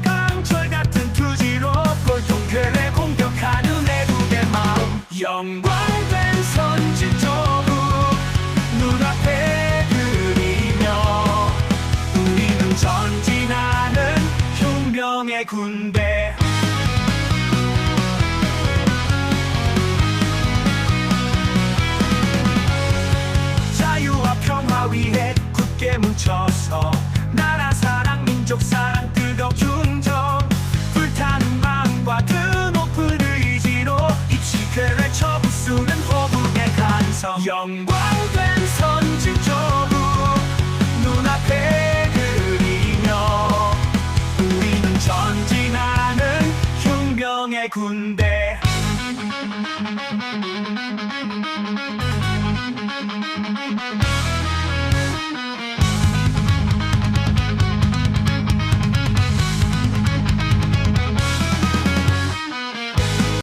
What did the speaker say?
강철 같은 투지로 골통근에 공격하는 애국의 마음. 영광된 선진 조국 눈앞에 그리며 우리는 전진하는 혁명의 군대. 예수는 호흡의 간성. 영광된 선지 조부 눈앞에 그리며 우리는 전진하는 흉병의 군대.